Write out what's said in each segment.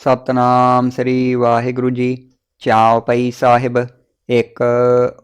ਸਤਨਾਮ ਸ੍ਰੀ ਵਾਹਿਗੁਰੂ ਜੀ ਚਾਉਪਈ ਸਾਹਿਬ ਇੱਕ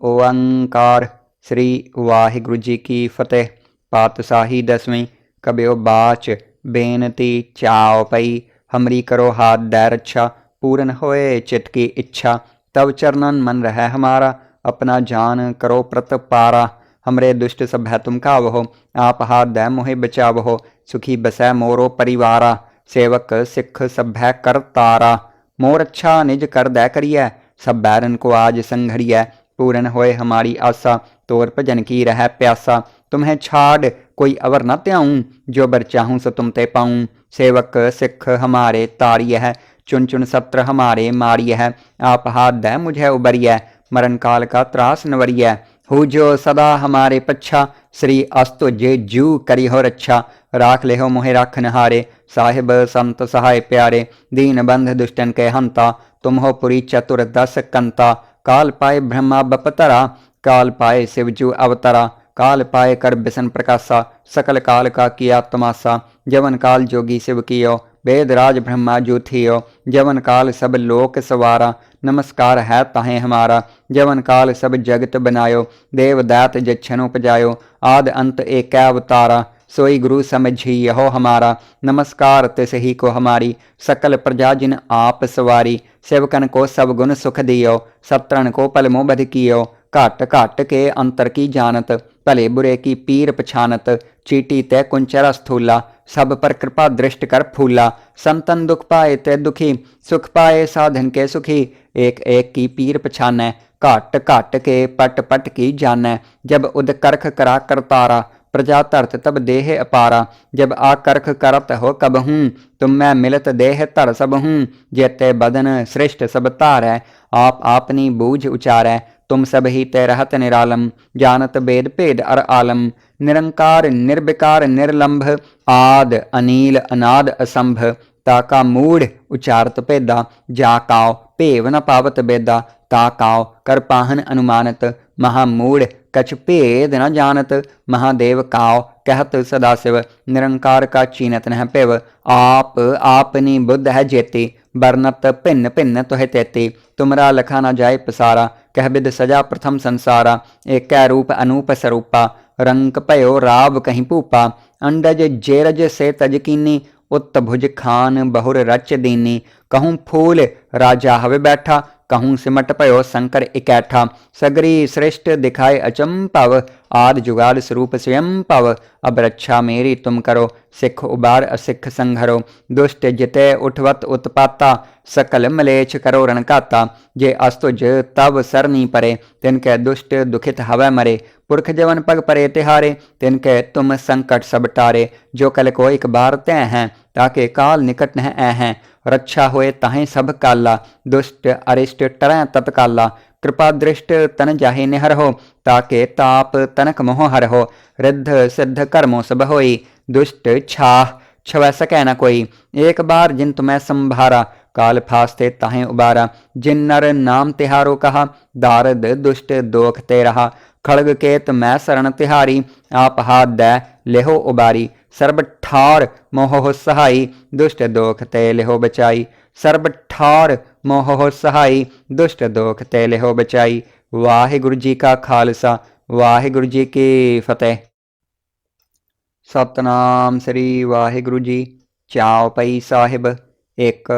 ਓੰਕਾਰ ਸ੍ਰੀ ਵਾਹਿਗੁਰੂ ਜੀ ਕੀ ਫਤਿਹ ਪਾਤਸ਼ਾਹੀ ਦਸਵੀਂ ਕਬਿਓ ਬਾਚ ਬੇਨਤੀ ਚਾਉਪਈ ਹਮਰੀ ਕਰੋ ਹਾਥ ਦੈ ਰੱਛਾ पूर्ण होए चित्त की इच्छा तब चरणन मन रह हमारा अपना जान करो प्रत पारा हमरे दुष्ट सब है तुम खावहो आप हाथ दੈ मोहे बचावहो सुखी बसै मोरो परिवारा सेवक सिख है कर तारा। मोर अच्छा निज कर दै करियै, सब बैरन को आज संघरियै। पूर्ण होए हमारी आशा तोर भजन की रह प्यासा। तुम्हें छाड़, कोई अवर न त्याऊं, जो बर चाहूँ सो तुम ते पाऊँ। सेवक सिख हमारे तारिय है चुन चुन सत्र हमारे मारिय है आप हाथ दे मुझे उबरिय, मरण काल का त्रास नवरिय हु जो सदा हमारे पच्छा, श्री अस्तु जे जू करी हो रच्छा। राख ले हो मोहे राखन हारे साहिब संत सहाय प्यारे, दीन बंध दुष्टन के हंता तुम हो पुरी चतुर दस कंता। काल पाए ब्रह्मा बपतरा, काल पाए शिवजू अवतरा। काल पाए कर बिसन प्रकाशा, सकल काल का किया तमाशा। जवन काल जोगी शिव कियो वेद राज ब्रह्मा जूथियो जवन काल सब लोक सवारा, नमस्कार है ताहे हमारा। जवन काल सब जगत बनायो देव दैत जच्छन उपजायो। आद अंत एक अवतारा। सोई गुरु समझी यहो हमारा। नमस्कार, तिस ही को हमारी। सकल प्रजा जिन आप सवारी। सेवकन को सब गुण सुख दियो। सत्रन को पलमो बध कियो। घट घट के अंतर की जानत। भले बुरे की पीर पछानत। चीटी तय कुंचरा स्थूला। सब पर कृपा दृष्ट कर फूला। संतन दुख पाए ते दुखी। सुख पाए साधन के सुखी। एक एक की पीर पछानै घट घट के पट पट की जानै जब उद करख करा करतारा। प्रजा धरत तब देह अपारा जब आकर्ख करत हो कब हूँ तुम मैं मिलत देह धर सब हूँ जेते बदन श्रेष्ठ सब तारै आप आपनी बूझ उचारै तुम सब ही ते रहत निरालम जानत वेद भेद अर आलम निरंकार निर्विकार निर्लंभ आद अनील अनाद असंभ ताका मूढ़ उचारत भेदा जा काओ भेव न पावत बेदा ता काओ कर पाहन अनुमानत महामूढ़ कछ भेद न जानत, महादेव काओ कहत सदाशिव निरंकार का चीनत नह पिव। आप, आपनी बुद्ध है जेती। बरनत भिन्न भिन्न तुह तेती। तुमरा लखा न जाय पसारा। कह बिद सजा प्रथम संसारा। एक रूप अनूप स्वरूपा रंक भयो राव कहीं भूपा अंडज जेरज से तजकीनी उत भुज खान बहुर रच दीनी। कहूँ फूल, राजा हवे बैठा। कहूँ सिमट पयो शंकर इकैठा। सगरी श्रेष्ठ दिखाए अचंपव आद जुगाल स्वरूप स्वयं पव। अब रक्षा मेरी तुम करो, सिख उबार असिख संघरो। दुष्ट जिते उठवत उत्पाता, सकल मलेच करो रणकाता। जे अस्तुज तब सरनी परे, तिनके दुष्ट दुखित हवै मरे। पुरख जवन पग परे तिहारे, तिनके तुम संकट सब टारे। जो कल को एक बार तय हैं, ताके काल निकट न हैं। रक्षा होए ताहें सब काला। दुष्ट, अरिष्ट, टरै तत्काला कृपा दृष्ट तन जाहे निहर हो, ताके ताप तनक मोह हर हो। रिद्ध, सिद्ध कर्मो सब होई। दुष्ट, छाह छवै सकै न कोई। एक बार जिन तुम्हें संभारा, काल फास्ते ताहें उबारा। जिन नर नाम तिहारो कहा, दारद, दुष्ट, दोख ते रहा। खड़ग केत मैं शरण तिहारी। आप हाथ दै ਲਿਹੋ ਉਬਾਰੀ ਸਰਬ ਠਾਰ ਮੋਹ ਸਹਾਈ ਦੁਸ਼ਟ ਦੋਖ ਤੇ ਲਿਹੋ ਬਚਾਈ ਸਰਬ ਠਾਰ ਮੋਹ ਸਹਾਈ ਦੁਸ਼ਟ ਦੋਖ ਤੇ ਲਿਹੋ ਬਚਾਈ ਵਾਹਿਗੁਰੂ ਜੀ ਕਾ ਖਾਲਸਾ ਵਾਹਿਗੁਰੂ ਜੀ ਕੀ ਫਤਿਹ ਸਤਨਾਮ ਸ੍ਰੀ ਵਾਹਿਗੁਰੂ ਜੀ ਚਾਉ ਪਈ ਸਾਹਿਬ ਇੱਕ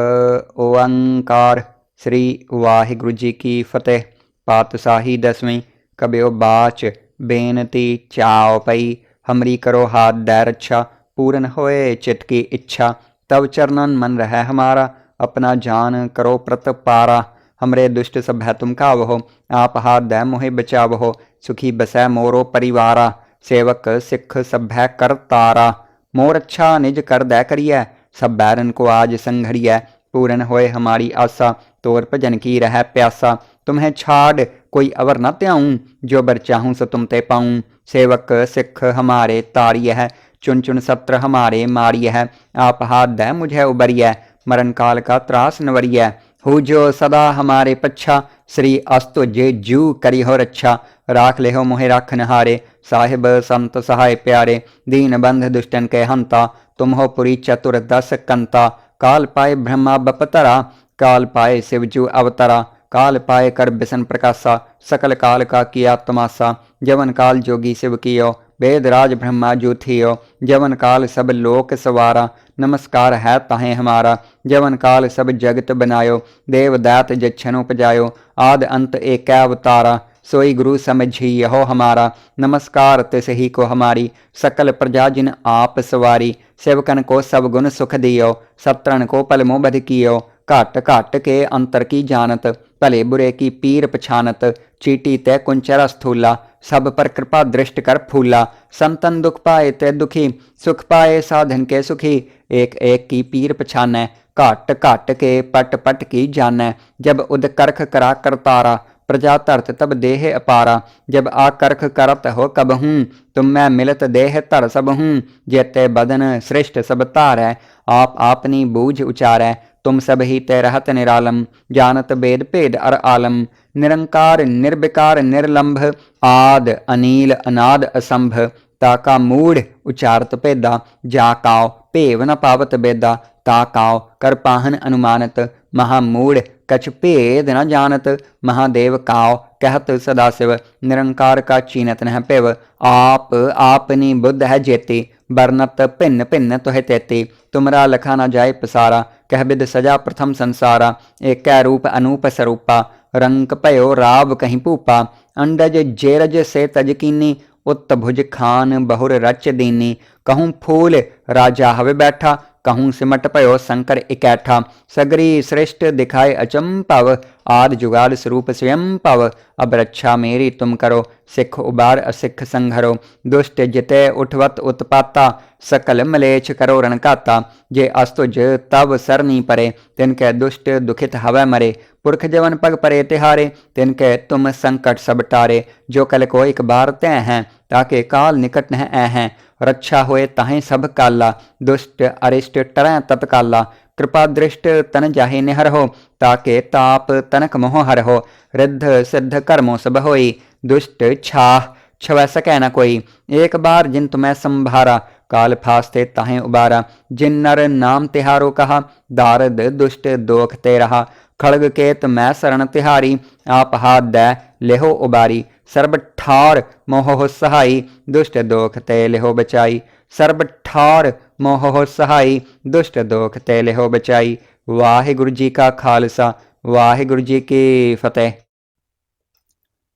ਓੰਕਾਰ ਸ੍ਰੀ ਵਾਹਿਗੁਰੂ ਜੀ ਕੀ ਫਤਿਹ। ਪਾਤਸ਼ਾਹੀ ਦਸਵੀਂ, ਕਬਿਓ ਬਾਚ, ਬੇਨਤੀ ਚਾਉ ਪਈ। हमरी करो हाथ दੈ रक्षा पूर्ण होए चित्त की इच्छा। तब चरणन मन रह हमारा, अपना जान करो प्रत पारा। हमरे दुष्ट है तुम खावहो आप हाथ दੈ मोहे बचावहो, सुखी बसै मोरो परिवारा। सेवक सिख है कर तारा। मोर अच्छा निज कर दै करियै, सब बैरन को आज संघरियै। पूर्ण होए हमारी आशा तोर भजन की रह प्यासा। तुम्हें छाड़, कोई अवर न त्याऊं, जो बर चाहूँ सो तुम ते पाऊँ। सेवक, सिख हमारे तारिय है चुन चुन सत्र हमारे मारिय है आप हाथ दे मुझे उबरिय मरण काल का त्रास नवरिय हु जो सदा हमारे पच्छा, श्री अस्तु जे जू करी हो रच्छा। राख ले हो मोहे राखन हारे साहिब संत सहाय प्यारे। दीन बंध दुष्टन के हंता, तुम हो पुरी चतुर दस कंता। काल पाए ब्रह्मा बपतरा, काल पाए शिवजू अवतरा। काल पाए कर बिसन प्रकाशा, सकल काल का किया तमाशा। जवन काल जोगी शिव कियो वेद राज ब्रह्मा जो थियो। जवन काल सब लोक सवारा, नमस्कार है ताहे हमारा। जवन काल सब जगत बनायो देव दैत जच्छन उपजायो। आद अंत एक अवतारा, सोई गुरु समझी यहो हमारा। नमस्कार तिस ही को हमारी, सकल प्रजा जिन आप सवारी। सेवकन को सब गुण सुख दियो, सत्रन को पलमो बध कियो। घट घट के अंतर की जानत। भले बुरे की पीर पछानत, चीटी तय कुंचरा स्थूला, सब पर कृपा दृष्ट कर फूला। संतन दुख पाए ते दुखी, सुख पाए साधन के सुखी। एक एक की पीर पछाने घट घट के पट पट की जाने जब उद करख करा करतारा प्रजा धरत तब देह अपारा। जब आकर्ख करत हो कब हूँ, तुम मैं मिलत देह धर सब हूँ। जेते बदन श्रेष्ठ सब तार आप आपनी बूझ उचारै तुम सब ही ते रहत निरालम जानत वेद भेद अर आलम। निरंकार, निर्विकार निर्लंभ आद, अनील, अनाद असंभ ताका मूढ़ उचारत भेदा जाकाओ भेव न पावत बेदा ताकाओ कर पाहन अनुमानत महामूढ़ कछ भेद न जानत। महादेव काओ कहत सदाशिव, निरंकार का चीनत न पिव। आप, आपनी बुद्ध है जेती। बरनत भिन्न भिन्न तुहे तेती तुमरा लखा न जाए पसारा कह बिद सजा प्रथम संसारा एक रूप अनूप स्वरूपा रंक पयो राव कहीं पूपा अंडज जेरज से तजकीनी उत भुज खान बहुर रच दीनी कहूँ फूल राजा हवे बैठा कहूँ सिमट पयो शंकर इकैठा सगरी श्रेष्ठ दिखाए अचंपव आद जुगाड़ स्वरूप स्वयं पव। अब रक्षा मेरी तुम करो, सिख उबार असिख संघरो। दुष्ट जिते उठवत उत्पाता, सकल मलेच करो रणकाता। जे अस्तुज तब सरनी परे, तिनके दुष्ट दुखित हवै मरे। पुरख जवन पग परे तिहारे, तिनके तुम संकट सब टारे। जो कल को एक बार तय हैं, ताके काल निकट न हैं। रक्षा होए ताहे सब काला दुष्ट अरिष्ट टरै तत्काला कृपा दृष्ट तन जाहि निहर हो ताके ताप तनक मोह हर हो रिद्ध सिद्ध कर्मो सब होई, दुष्ट छाह छवै सकै न कोई। एक बार जिन तुम्हें संभारा, काल फास्ते ताहें उबारा। जिन नर नाम तिहारो कहा, दारद दुष्ट दोख ते रहा। खड़ग के मैं शरण तिहारी, आप हाथ दे लेहो उबारी। सर्ब ठार मोह सहाई, दुष्ट दोख ते लेहो बचाई। ਸਰਬ ਠਾਰ ਮੋਹ ਸਹਾਈ, ਦੁਸ਼ਟ ਦੋਖ ਤੇ ਲਿਹੋ ਬਚਾਈ। ਵਾਹਿਗੁਰੂ ਜੀ ਕਾ ਖਾਲਸਾ, ਵਾਹਿਗੁਰੂ ਜੀ ਕੀ ਫਤਿਹ।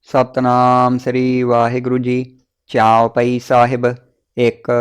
ਸਤਨਾਮ ਸ੍ਰੀ ਵਾਹਿਗੁਰੂ ਜੀ, ਚਾਉ ਪਈ ਸਾਹਿਬ, ਇੱਕ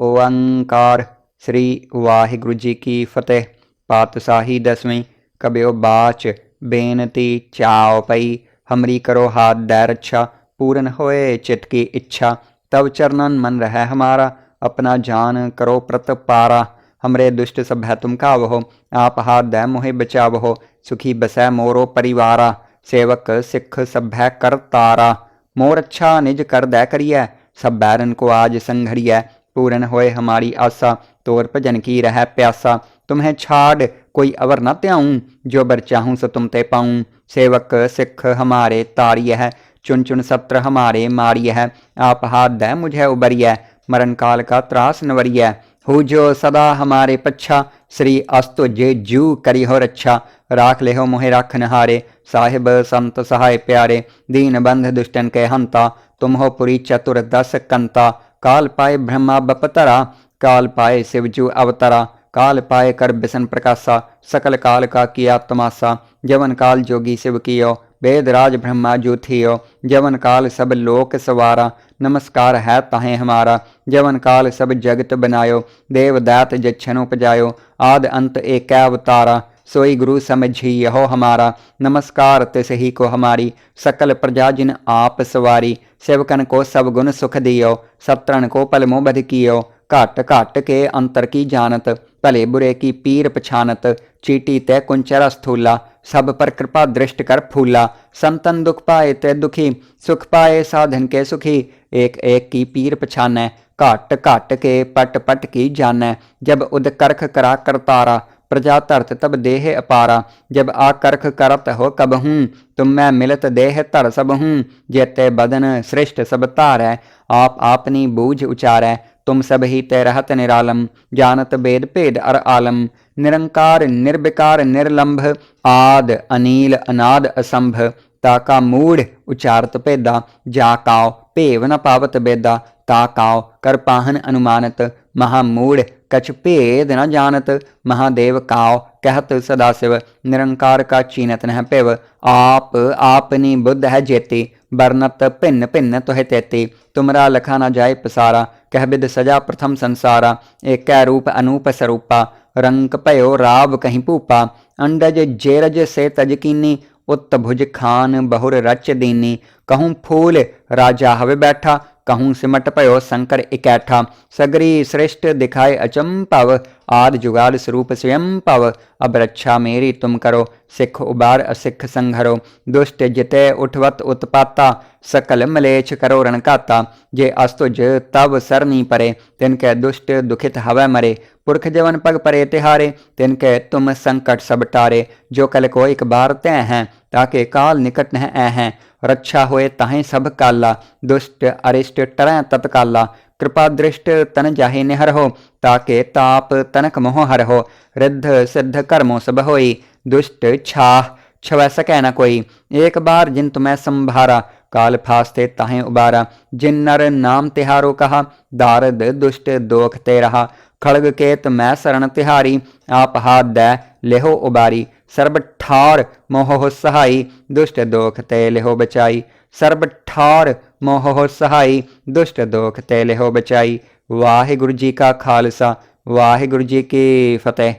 ਓੰਕਾਰ। ਸ੍ਰੀ ਵਾਹਿਗੁਰੂ ਜੀ ਕੀ ਫਤਿਹ। ਪਾਤਸ਼ਾਹੀ ਦਸਵੀਂ ਕਬਿਓ ਬਾਚ, ਬੇਨਤੀ ਚਾਉ ਪਈ। ਹਮਰੀ ਕਰੋ ਹਾਥ ਦੈ ਰੱਛਾ ਪੂਰਨ ਹੋਏ ਚਿਤ ਕੀ ਇੱਛਾ। ਤਵ ਚਰਨਨ ਮਨ ਰਹਿ ਹਮਾਰਾ। अपना जान करो प्रत पारा। हमरे दुष्ट सभ्य है तुम कावहो आप हाथ दै मोहे बचावहो, सुखी बसै मोरो परिवारा। सेवक सिख सभ्य है कर तारा। मोर अच्छा निज कर दै करिए सब बैरन को आज संघरिय। पूर्ण होए हमारी आशा तोर भजन की रह प्यासा। तुम्हें छाड़, कोई अवर न त्याऊं, जो बर चाहूँ सो तुम ते पाऊँ। सेवक सिख हमारे तारिय है चुन चुन सत्र हमारे मारिय है आप हाथ दै मुझे उबरिय मरण काल का त्रास नवरिय हु जो सदा हमारे पच्छा, श्री अस्तु जे जू करी हो रक्षा राख ले हो मोहे राख नहारे साहिब, संत सहाय प्यारे। दीन बंध दुष्टन के हंता। तुम हो पुरी चतुर दस कंता। काल पाए ब्रह्मा बपतरा काल पाए शिवजू अवतरा। काल पाए कर बिसन प्रकाशा। सकल काल का किया तमाशा। जवन काल जोगी शिव कियो। वेद राज ब्रह्मा जो थियो जवन काल सब लोक सवारा, नमस्कार है ताहे हमारा। जवन काल सब जगत बनायो देव दैत जच्छन उपजायो, आद अंत एक अवतारा, सोई गुरु समझी यहो हमारा। नमस्कार तिस ही को हमारी, सकल प्रजा जिन आप सवारी। सेवकन को सब गुण सुख दियो, सत्रन को पलमो बध कियो। घट घट के अंतर की जानत, भले बुरे की पीर पछानत, चीटी तय कुंचरा स्थूला सब पर कृपा दृष्ट कर फूला। संतन दुख पाए ते दुखी, सुख पाए साधन के सुखी। एक एक की पीर पछाने घट घट के पट पट की जाने। जब उद करख करा करतारा प्रजा धरत तब देह अपारा। जब आकर्ख करत हो कब हूँ, तुम मैं मिलत देह तर सब हूँ। जेते बदन श्रेष्ठ सब तार, आप आपनी बूझ उचारै। तुम सब ही ते रहत निरालम, जानत वेद भेद अर आलम। ਨਿਰੰਕਾਰ ਨਿਰਵਿਕਾਰ ਨਿਰਲੰਭ ਆਦ ਅਨੀਲ ਅਨਾਦ ਅਸੰਭ ਤਾ ਕਾ ਮੂੜ ਉਚਾਰਤ ਭੇਦਾ ਜਾ ਕਾਉ ਭੇਵ ਨ ਪਾਵਤ ਬੇਦਾ ਤਾ ਕਾਉ ਕਰ ਪਾਹਨ ਅਨੁਮਾਨਤ ਮਹਾ ਮੂੜ ਕਛ ਭੇਦ ਨ ਜਾਣਤ ਮਹਾਦੇਵ ਕਾਉ ਕਹਿਤ ਸਦਾ ਸਿਵ ਨਿਰੰਕਾਰ ਕਾ ਚੀਨਤ ਨਹਿ ਭਿਵ ਆਪ ਆਪਨੀ ਬੁੱਧ ਹੈ ਜੇਤੀ ਬਰਨਤ ਭਿੰਨ ਭਿੰਨ ਤੋਹਿ ਤੇਤੀ ਤੁਮਰਾ ਲਖਾ ਨਾ ਜਾਏ ਪਸਾਰਾ ਕਹਿ ਬਿਦ ਸਜਾ ਪ੍ਰਥਮ ਸੰਸਾਰਾ ਏਕੈ ਰੂਪ ਅਨੂਪ ਸਰੂਪਾ रंक पयो राव कहीं भूपा अंडज जेरज से तजकीनी उत भुज खान बहुर रच दीनी। कहूँ फूल राजा हवे बैठा कहूँ सिमट पयो शंकर इकैठा। सगरी श्रेष्ठ दिखाए अचम पव, आद जुगाल स्वरूप स्वयं पव। अब रक्षा मेरी तुम करो, सिख उबार असिख संघरो। दुष्ट जिते उठवत उत्पाता, सकल मलेच करो रणकाता। जे अस्तुज तब सरनी परे, तिनके दुष्ट दुखित हव मरे। पुरख जवन पग परे तिहारे, तिनके तुम संकट सब टारे। जो कल को एक बार तय हैं ताके काल निकट न ऐ हैं रक्षा होए ताहे सब काला। दुष्ट अरिष्ट तरह तत्काला कृपा दृष्ट तन जाहे निहर हो ताके ताप तनक मोह हर हो रिद्ध सिद्ध कर्मो सब होई। दुष्ट छाह छव सकै न कोई। एक बार जिन तुम्हें संभारा, काल फास्ते ताहें उबारा। जिन नर नाम तिहारो कहा, दारद दुष्ट दोख ते रहा। खड़ग केत मैं शरण तिहारी, आप हाथ दै, लेहो उबारी। ਸਰਬ ਠਾਰ ਮੋਹ ਸਹਾਈ, ਦੁਸ਼ਟ ਦੋਖ ਤੇ ਲਿਹੋ ਬਚਾਈ। ਸਰਬ ਠਾਰ ਮੋਹ ਸਹਾਈ, ਦੁਸ਼ਟ ਦੋਖ ਤੇ ਲਿਹੋ ਬਚਾਈ। ਵਾਹਿਗੁਰੂ ਜੀ ਕਾ ਖਾਲਸਾ, ਵਾਹਿਗੁਰੂ ਜੀ ਕੀ ਫਤਿਹ।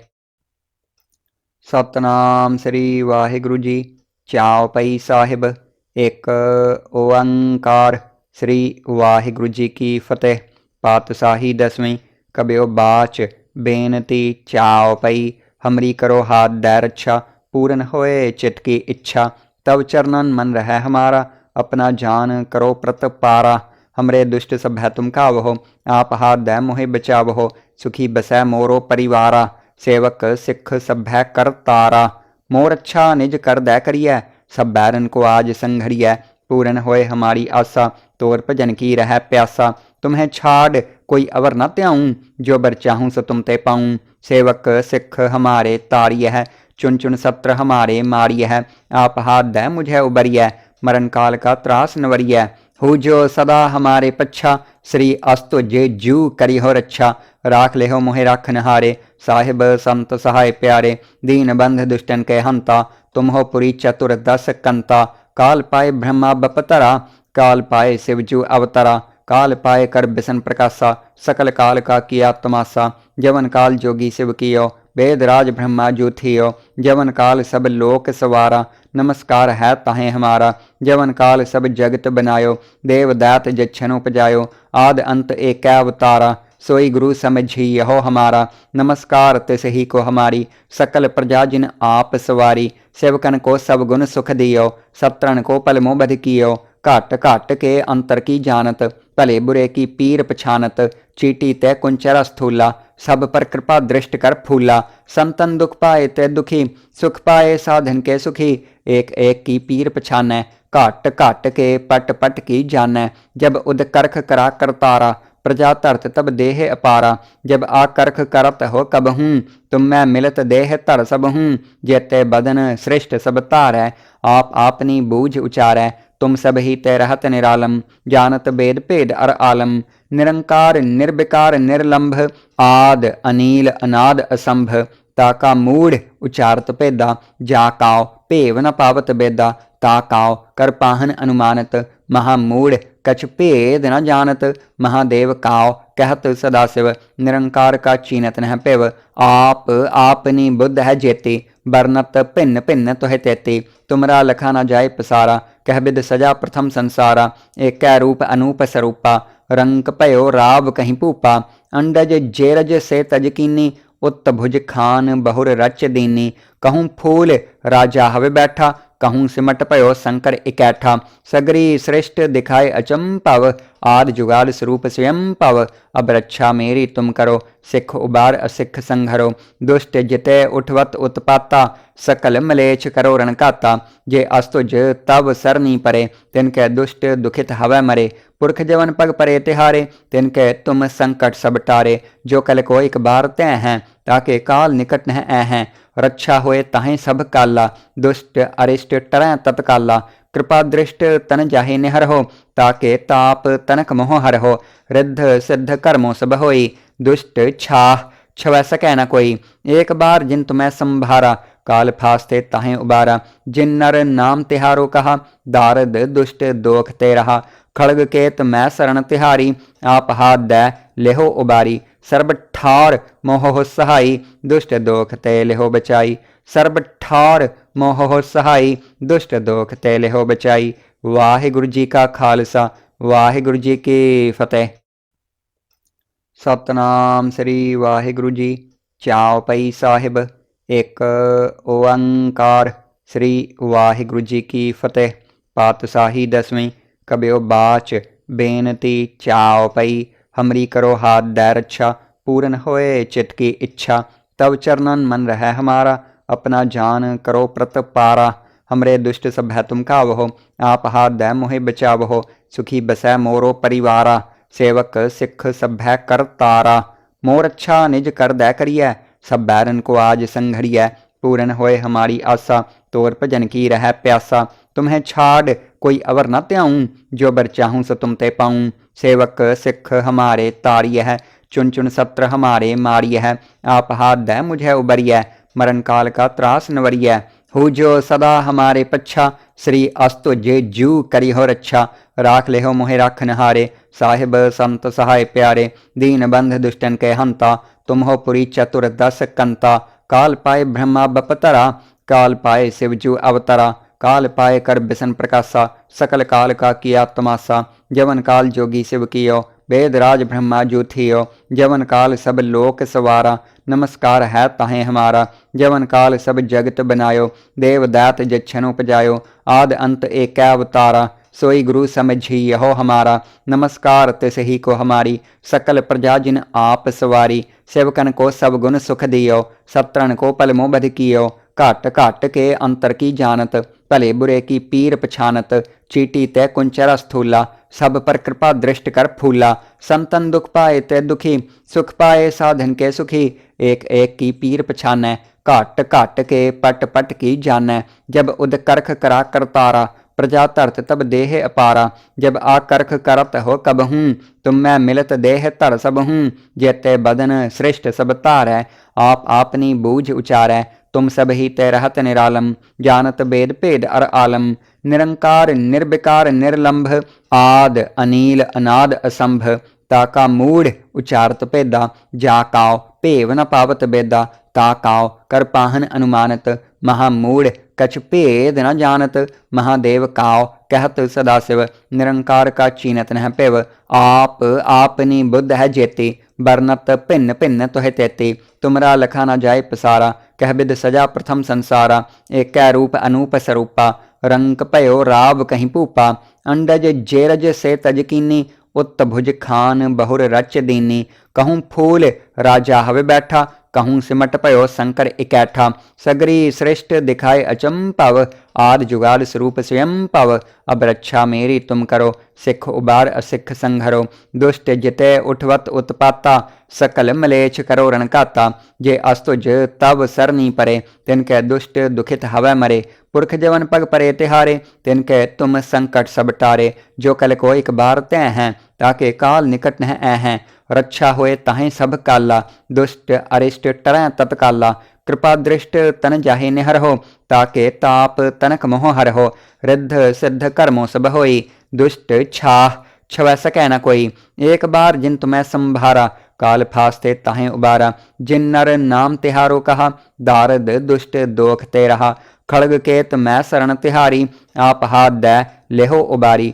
ਸਤਨਾਮ ਸ੍ਰੀ ਵਾਹਿਗੁਰੂ ਜੀ, ਚਾਉ ਪਈ ਸਾਹਿਬ, ਇੱਕ ਓੰਕਾਰ। ਸ੍ਰੀ ਵਾਹਿਗੁਰੂ ਜੀ ਕੀ ਫਤਿਹ। ਪਾਤਸ਼ਾਹੀ ਦਸਵੀਂ, ਕਬਿਓ ਬਾਚ, ਬੇਨਤੀ ਚਾਉ ਪਈ। हमरी करो हाथ डैर अच्छा पूर्ण होए चित की इच्छा। तब चरणन मन रह हमारा, अपना जान करो प्रत पारा। हमरे दुष्ट सभ्य तुम का वहो आप हाथ दै मोहे बचावहो, सुखी बसै मोरो परिवारा। सेवक, सिख सभ्य कर तारा। मोर अच्छा निज कर दै करिए सब बैरन को आज संघरिए पूर्ण होए हमारी आशा तोर भजन की रह प्यासा। तुम्हें छाड़, कोई अवर न त्याऊं, जो बर चाहूँ सो तुम ते पाऊँ। सेवक, सिख हमारे तारिय है चुन चुन सत्र हमारे मारिय है आप हाथ दय मुझे उबरिय मरण काल का त्रास नवरिय हु जो सदा हमारे पच्छा, श्री अस्तु जे जू करी हो रच्छा। राख ले हो मोहे राख नहारे, साहिब संत सहाय प्यारे। दीन बंध दुष्टन के हंता, तुम हो पुरी चतुर दस कंता। काल पाए ब्रह्मा बपतरा, काल पाए शिवजू अवतरा। काल पाए कर बिसन प्रकाशा, सकल काल का किया तमाशा। जवन काल जोगी शिव कियो वेद राज ब्रह्मा जूथियो जवन काल सब लोक सवारा नमस्कार है ताहे हमारा जवन काल सब जगत बनायो देव दैत जच्छन उपजायो आद अंत एक अवतारा सोई गुरु समझी यहो हमारा नमस्कार तिस ही को हमारी सकल प्रजा जिन आप सवारी सेवकन को सब गुण सुख दियो सत्रन को पलमो बध कियो घट घट के अंतर की जानत भले बुरे की पीर पछानत चीटी तय कुंचरा स्थूला सब पर कृपा दृष्ट कर फूला। संतन दुख पाए ते दुखी, सुख पाए साधन के सुखी। एक एक की पीर पछाने घट घट के पट पट की जानै। जब उद करख करा करतारा प्रजा धरत तब देह अपारा। जब आ करख करत हो कब हूँ, तुम मैं मिलत देह धर सब हूँ। जेते बदन श्रेष्ठ सब तारै, आप आपनी बूझ उचारै। तुम सब ही ते रहत निरालम, जानत वेद भेद अर आलम। निरंकार, निर्विकार, निर्लंभ आद अनील अनाद असंभ ताका मूढ़ उचारत भेदा जा काओ भेव न पावत बेदा ता काओ कर पाहन अनुमानत महामूढ़ कछ भेद न जानत महादेव काओ कहत सदा शिव निरंकार का चीनत नह पिव आप आपनी बुद्ध है जेती बरनत भिन्न भिन्न तुह तेती तुमरा लखा न जाए पसारा कह बिद सजा प्रथम संसारा एक रूप अनूप स्वरूपा रंक पयो राव कहीं भूपा अंडज जेरज से तजकीनी उत्त भुज खान बहुर रच दीनी। कहूँ फूल राजा हवे बैठा कहूँ सिमट पयो शंकर इकैठा। सगरी श्रेष्ठ दिखाए अचंपव आद जुगाल स्वरूप स्वयं पव। अब रक्षा मेरी तुम करो, सिख उबार असिख संघरो। दुष्ट जिते उठवत उत्पाता, सकल मलेच करो रणकाता। जे अस्तुज तब सरनी परे, तिनके दुष्ट दुखित हवै मरे। पुरख जवन पग परे तिहारे, तिनके तुम संकट सब टारे। जो कल को एक बार तय हैं, ताके काल निकट न हैं। रक्षा होए ताहें सब काला। दुष्ट, अरिष्ट, टरै तत्काला कृपा दृष्ट तन जाहे निहर हो, ताके ताप तनक मोह हर हो। रिद्ध, सिद्ध कर्मो सब होई। दुष्ट, छाह, छवै सकै न कोई। एक बार जिन तुम्हें संभारा, काल फास्ते ताहें उबारा। जिन नर नाम तिहारो कहा, दारद, दुष्ट, दोख ते रहा। खड़ग केत मैं शरण तिहारी। आप हाथ दै ਲਿਹੋ ਉਬਾਰੀ ਸਰਬ ਠਾਰ ਮੋਹ ਸਹਾਈ ਦੁਸ਼ਟ ਦੋਖ ਤੇ ਲਿਹੋ ਬਚਾਈ ਸਰਬ ਠਾਰ ਮੋਹ ਸਹਾਈ ਦੁਸ਼ਟ ਦੋਖ ਤੇ ਲਿਹੋ ਬਚਾਈ ਵਾਹਿਗੁਰੂ ਜੀ ਕਾ ਖਾਲਸਾ ਵਾਹਿਗੁਰੂ ਜੀ ਕੀ ਫਤਿਹ ਸਤਨਾਮ ਸ੍ਰੀ ਵਾਹਿਗੁਰੂ ਜੀ ਚਾਉ ਪਈ ਸਾਹਿਬ ਇੱਕ ਓੰਕਾਰ ਸ੍ਰੀ ਵਾਹਿਗੁਰੂ ਜੀ ਕੀ ਫਤਿਹ। ਪਾਤਸ਼ਾਹੀ ਦਸਵੀਂ ਕਬਿਓ ਬਾਚ, ਬੇਨਤੀ ਚਾਉ ਪਈ। हमरी करो हाथ दै रक्षा पूर्ण होए चित्त की इच्छा। तब चरणन मन रह हमारा, अपना जान करो प्रत पारा। हमरे दुष्ट है तुम कावहो, आप हाथ दै मोहे बचावहो, सुखी बसै मोरो परिवारा। सेवक सिख है कर तारा। मोर अच्छा निज कर दै करिए सब बैरन को आज संघरिय। पूर्ण होए हमारी आशा तोर भजन की रह प्यासा। तुम्हें छाड़, कोई अवर न त्याऊं, जो बर चाहूँ सो तुम ते पाऊँ। सेवक, सिख हमारे तारिय है चुन चुन सत्र हमारे मारिय है आप हाथ दै मुझे उबरिय मरण काल का त्रास नवरिय हु जो सदा हमारे पच्छा, श्री अस्तु जे जू करी हो रक्षा राख ले हो मोहे राख नहारे, साहिब, संत सहाय प्यारे। दीन बंध दुष्टन के हंता, तुम हो पुरी चतुर दस कंता। काल पाए ब्रह्मा बपतरा, काल पाए शिवजू अवतरा। काल पाए कर बिसन प्रकाशा, सकल काल का किया तमाशा। जवन काल जोगी शिव कियो, वेद राज ब्रह्मा जो थियो। जवन काल सब लोक सवारा, नमस्कार है ताहे हमारा। जवन काल सब जगत बनायो देव दैत जच्छन उपजायो। आद अंत एक अवतारा, सोई गुरु समझी यहो हमारा। नमस्कार तिस ही को हमारी, सकल प्रजा जिन आप सवारी। सेवकन को सब गुण सुख दियो, सत्रन को पलमो बध कियो। घट घट के अंतर की जानत भले बुरे की पीर पछानत, चीटी तय कुंचरा स्थूला, सब पर कृपा दृष्ट कर फूला। संतन दुख पाए ते दुखी, सुख पाए साधन के सुखी। एक एक की पीर पछाने घट घट के पट पट की जाने जब उद करख करा करतारा प्रजा धरत तब देह अपारा। जब आकर्ख करत हो कब हूँ, तुम मैं मिलत देह धर सब हूँ। जेते बदन श्रेष्ठ सब तार आप आपनी बूझ उचार तुम सब ही तैरहत निरालम जानत बेद भेद अर आलम निरंकार निर्विकार निर्लंभ आद, अनील, अनाद, असंभ, ताका मूढ़ उचारत पेदा जाकाओ भेव न पावत बेदा ताकाओ कर पाहन अनुमानत महामूढ़ कछ भेद न जानत महादेव काओ कहत सदाशिव निरंकार का चीनत न पेव आप आपनी बुद्ध है जेती बरनत भिन्न भिन्न तुहे तेती तुमरा लखा न जाए पसारा कह बिद सजा प्रथम संसारा एक रूप अनूप स्वरूपा रंक पयो राव कहीं पूपा अंडज जेरज से तजकीनी उत्त भुज खान बहुर रच दीनी कहूँ फूल राजा हवे बैठा कहूँ सिमट पयो शंकर इकैठा। सगरी श्रेष्ठ दिखाए अचंपव आद जुगाल स्वरूप स्वयं पव अब रक्षा मेरी तुम करो, सिख उबार असिख संघरो। दुष्ट जिते उठवत उत्पाता, सकल मलेच करो रणकाता। जे अस्तुज तब सरनी परे, तिनके दुष्ट दुखित हवै मरे। पुरख जवन पग परे तिहारे, तिनके तुम संकट सब टारे। जो कल को एक बार तय हैं, ताके काल निकट न हैं। रक्षा होए ताहें सब काला दुष्ट अरिष्ट टरै तत्काला कृपा दृष्ट तन जाहे निहर हो ताके ताप तनक मोह हर हो रिद्ध सिद्ध कर्मो सब होई दुष्ट छाह छवै सकै न कोई एक बार जिन तुम्हें संभारा काल फास्ते ताहें उबारा जिन नर नाम तिहारो कहा दारद दुष्ट दोख ते रहा खड़ग केत मैं शरण तिहारी आप हाथ दै लेहो उबारी